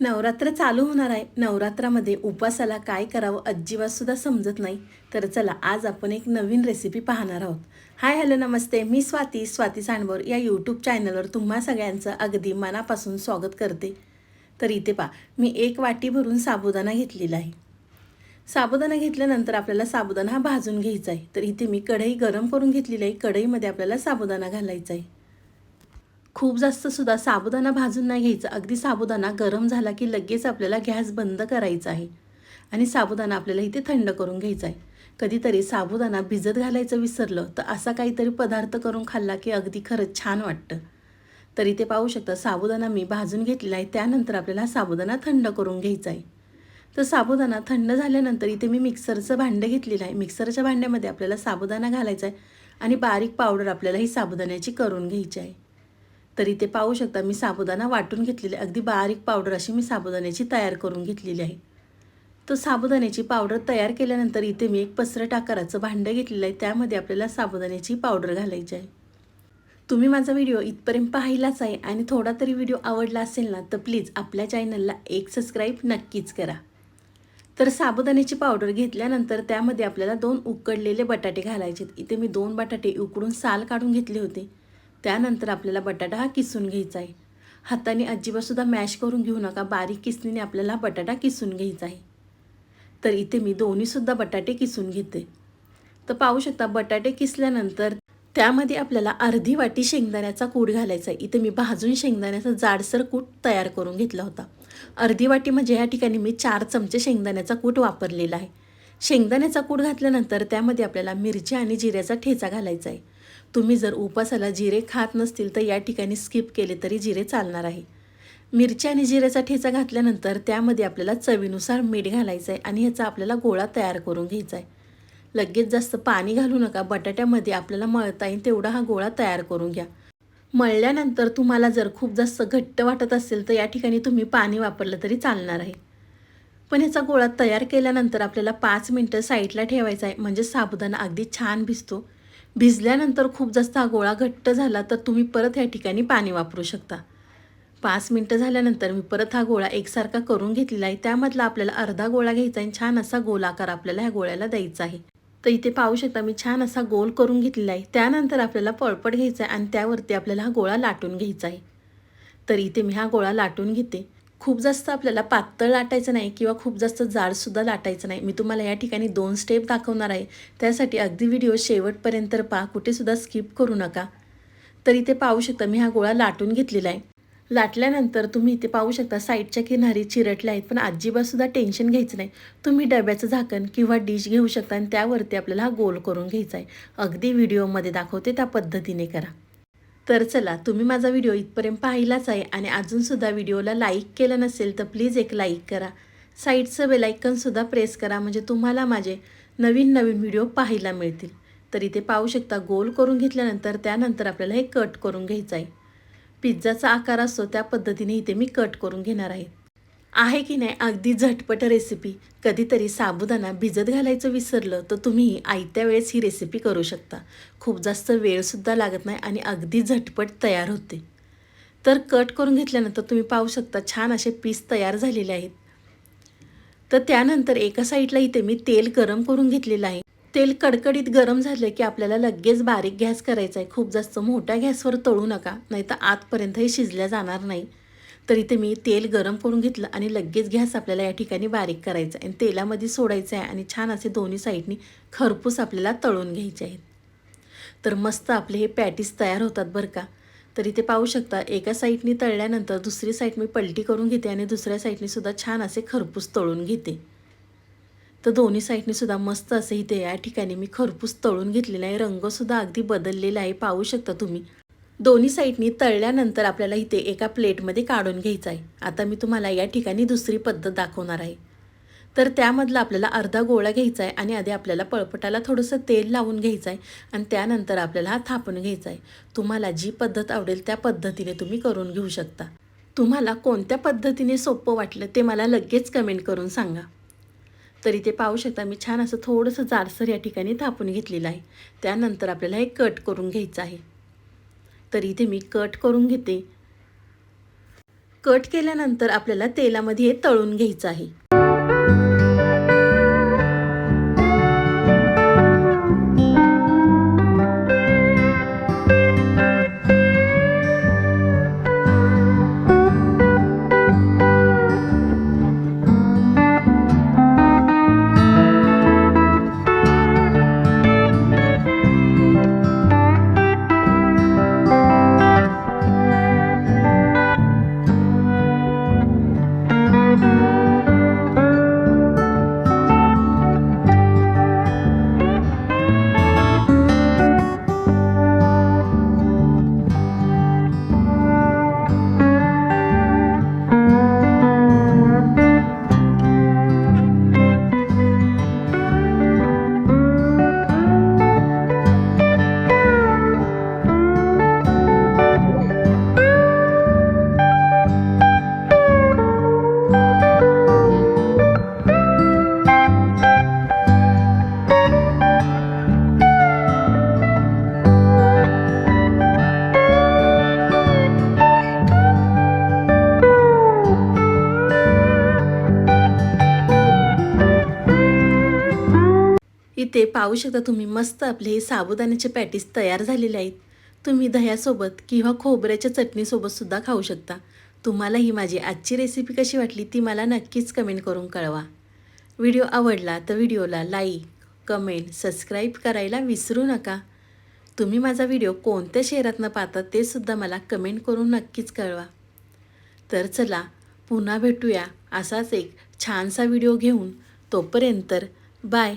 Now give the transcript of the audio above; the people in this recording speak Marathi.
नवरात्र चालू होणार आहे. नवरात्रामध्ये उपवासाला काय करावं अजिबात सुद्धा समजत नाही. तर चला आज आपण एक नवीन रेसिपी पाहणार आहोत. हाय हॅलो नमस्ते. मी स्वाती स्वाती सांडवर या यूट्यूब चॅनलवर तुम्हा सगळ्यांचं अगदी मनापासून स्वागत करते. तर इथे पा मी एक वाटी भरून साबुदाणा घेतलेला आहे. साबुदाणा घेतल्यानंतर आपल्याला साबुदाणा हा भाजून घ्यायचा आहे. तर इथे मी कढई गरम करून घेतलेली आहे. कढईमध्ये आपल्याला साबुदाणा घालायचा आहे. खूप जास्त सुद्धा साबुदाणा भाजून नाही घ्यायचा. अगदी साबुदाणा गरम झाला की लगेच आपल्याला गॅस बंद करायचा आहे. आणि साबुदाणा आपल्याला इथे थंड करून घ्यायचा आहे. कधीतरी साबुदाणा भिजत घालायचं विसरलं तर असा काहीतरी पदार्थ करून खाल्ला की अगदी खरंच छान वाटतं. तरी ते पाहू शकता साबुदाणा मी भाजून घेतलेला आहे. त्यानंतर आपल्याला साबुदाणा थंड करून घ्यायचा आहे. तर साबुदाणा थंड झाल्यानंतर इथे मी मिक्सरचं भांडं घेतलेलं आहे. मिक्सरच्या भांड्यामध्ये आपल्याला साबुदाणा घालायचा आहे. आणि बारीक पावडर आपल्याला ही साबुदाण्याची करून घ्यायची आहे. तर इथे पाहू शकता मी साबुदाणा वाटून घेतलेले अगदी बारीक पावडर अशी मी साबुदाण्याची तयार करून घेतलेली आहे. तर साबुदाण्याची पावडर तयार केल्यानंतर इथे मी एक पसरट आकाराचं भांडं घेतलेलं आहे त्यामध्ये आपल्याला साबुदाण्याची पावडर घालायची आहे. तुम्ही माझा व्हिडिओ इथपर्यंत पाहिलाच आहे आणि थोडा तरी व्हिडिओ आवडला असेल ना तर प्लीज आपल्या चॅनलला एक सबस्क्राईब नक्कीच करा. तर साबुदाण्याची पावडर घेतल्यानंतर त्यामध्ये आपल्याला दोन उकडलेले बटाटे घालायचे इथे मी दोन बटाटे उकडून साल काढून घेतले होते. त्यानंतर आपल्याला बटाटा हा किसून घ्यायचा आहे. हाताने अजिबातसुद्धा मॅश करून घेऊ नका. बारीक किसणीने आपल्याला बटाटा किसून घ्यायचा आहे. तर इथे मी दोन्हीसुद्धा बटाटे किसून घेते. तर पाहू शकता बटाटे किसल्यानंतर त्यामध्ये आपल्याला अर्धी वाटी शेंगदाण्याचा कूट घालायचा आहे. इथे मी भाजून शेंगदाण्याचा जाडसर कूट तयार करून घेतला होता. अर्धी वाटी म्हणजे या ठिकाणी मी चार चमचे शेंगदाण्याचा कूट वापरलेला आहे. शेंगदाण्याचा कूट घातल्यानंतर त्यामध्ये आपल्याला मिरची आणि जिऱ्याचा ठेचा घालायचा आहे. तुम्ही जर उपासाला जिरे खात नसतील तर या ठिकाणी स्किप केले तरी जिरे चालणार आहे. मिरची आणि जिऱ्याचा ठेचा घातल्यानंतर त्यामध्ये आपल्याला चवीनुसार मीठ घालायचं आहे आणि ह्याचा आपल्याला गोळा तयार करून घ्यायचा आहे लगेच जास्त पाणी घालू नका बटाट्यामध्ये आपल्याला मळता येईल तेवढा हा गोळा तयार करून घ्या. मळल्यानंतर तुम्हाला जर खूप जास्त घट्ट वाटत असेल तर या ठिकाणी तुम्ही पाणी वापरलं तरी चालणार आहे. पण ह्याचा गोळा तयार केल्यानंतर आपल्याला पाच मिनटं साईडला ठेवायचा आहे म्हणजे साबुदाणा अगदी छान भिजतो. भिजल्यानंतर खूप जास्त हा गोळा घट्ट झाला तर तुम्ही परत ह्या ठिकाणी पाणी वापरू शकता. पाच मिनटं झाल्यानंतर मी परत हा गोळा एकसारखा करून घेतलेला आहे. त्यामधला आपल्याला अर्धा गोळा घ्यायचा आहे छान असा गोलाकार आपल्याला ह्या गोळ्याला द्यायचा आहे. तर इथे पाहू शकता मी छान असा गोल करून घेतलेला आहे. त्यानंतर आपल्याला पळपट घ्यायचा आहे आणि त्यावरती आपल्याला हा गोळा लाटून घ्यायचा आहे. तर इथे मी हा गोळा लाटून घेते. खूप जास्त आपल्याला पातळ लाटायचं नाही किंवा खूप जास्त जाडसुद्धा लाटायचं नाही. मी तुम्हाला या ठिकाणी दोन स्टेप दाखवणार आहे. त्यासाठी अगदी व्हिडिओ शेवटपर्यंत पहा कुठेसुद्धा स्किप करू नका. तर इथे पाहू शकता मी हा गोळा लाटून घेतलेला आहे. लाटल्यानंतर तुम्ही इथे पाहू शकता साईडच्या किनारी चिरटल्या आहेत पण अजिबातसुद्धा टेन्शन घ्यायचं नाही. तुम्ही डब्याचं झाकण किंवा डिश घेऊ शकता आणि त्यावरती आपल्याला हा गोल करून घ्यायचा आहे. अगदी व्हिडिओमध्ये दाखवते त्या पद्धतीने करा. तर चला तुम्ही माझा व्हिडिओ इथपर्यंत पाहिलाच आहे आणि अजूनसुद्धा व्हिडिओला लाईक केलं नसेल तर प्लीज एक लाईक करा. साईडचं बेलायकनसुद्धा प्रेस करा म्हणजे तुम्हाला माझे नवीन नवीन व्हिडिओ पाहायला मिळतील. तर इथे पाहू शकता गोल करून घेतल्यानंतर त्यानंतर आपल्याला हे कट करून घ्यायचं आहे. पिझ्झाचा आकार असतो त्या पद्धतीने इथे मी कट करून घेणार आहे. आहे की नाही अगदी झटपट रेसिपी कधीतरी साबुदाणा भिजत घालायचं विसरलं तर तुम्ही आयत्या वेळेस ही रेसिपी करू शकता. खूप जास्त वेळसुद्धा लागत नाही आणि अगदी झटपट तयार होते. तर कट करून घेतल्यानंतर तुम्ही पाहू शकता छान असे पीस तयार झालेले आहेत. तर त्यानंतर एका साईडला इथे मी तेल गरम करून घेतलेलं आहे. तेल कडकडीत गरम झालं की आपल्याला लगेच बारीक गॅस करायचा आहे. खूप जास्त मोठ्या गॅसवर तळू नका नाही तर आतपर्यंत हे शिजल्या जाणार नाही. तर इथे मी तेल गरम करून घेतलं आणि लगेच गॅस आपल्याला या ठिकाणी बारीक करायचा आहे. आणि तेलामध्ये सोडायचं आहे आणि छान असे दोन्ही साईडनी खरपूस आपल्याला तळून घ्यायचे आहेत. तर मस्त आपले हे पॅटीस तयार होतात बरं का. तर इथे पाहू शकता एका साईडनी तळल्यानंतर दुसरी साईड मी पलटी करून घेते आणि दुसऱ्या साईडनीसुद्धा छान असे खरपूस तळून घेते. तर दोन्ही साईडने सुद्धा मस्त असे इथे या ठिकाणी मी खरपूस तळून घेतलेला आहे. रंगसुद्धा अगदी बदललेला आहे. पाहू शकता तुम्ही. दोन्ही साईडनी तळल्यानंतर आपल्याला इथे एका प्लेटमध्ये काढून घ्यायचं आहे. आता मी तुम्हाला या ठिकाणी दुसरी पद्धत दाखवणार आहे. तर त्यामधला आपल्याला अर्धा गोळा घ्यायचा आहे आणि आधी आपल्याला पळपटाला थोडंसं तेल लावून घ्यायचं आहे आणि त्यानंतर आपल्याला हा थापून घ्यायचा आहे. तुम्हाला जी पद्धत आवडेल त्या पद्धतीने तुम्ही करून घेऊ शकता. तुम्हाला कोणत्या पद्धतीने सोपं वाटलं ते मला लगेच कमेंट करून सांगा. तर इथे पाहू शकता मी छान असं थोडंसं जाडसर या ठिकाणी थापून घेतलेलं आहे. त्यानंतर आपल्याला हे कट करून घ्यायचं आहे. तर इथे मी कट करून घेते. कट केल्यानंतर आपल्याला तेलामध्ये हे तळून घ्यायचं आहे. इथे पाहू शकता तुम्ही मस्त आपले हे साबुदाण्याचे पॅटीस तयार झालेले आहेत. तुम्ही दह्यासोबत किंवा खोबऱ्याच्या चटणीसोबतसुद्धा खाऊ शकता. तुम्हाला ही माझी आजची रेसिपी कशी वाटली ती मला नक्कीच कमेंट करून कळवा. व्हिडिओ आवडला तर व्हिडिओला लाईक कमेंट सबस्क्राईब करायला विसरू नका. तुम्ही माझा व्हिडिओ कोणत्या शहरातनं पाहता ते सुद्धा मला कमेंट करून नक्कीच कळवा. तर चला पुन्हा भेटूया असाच एक छानसा व्हिडिओ घेऊन. तोपर्यंत बाय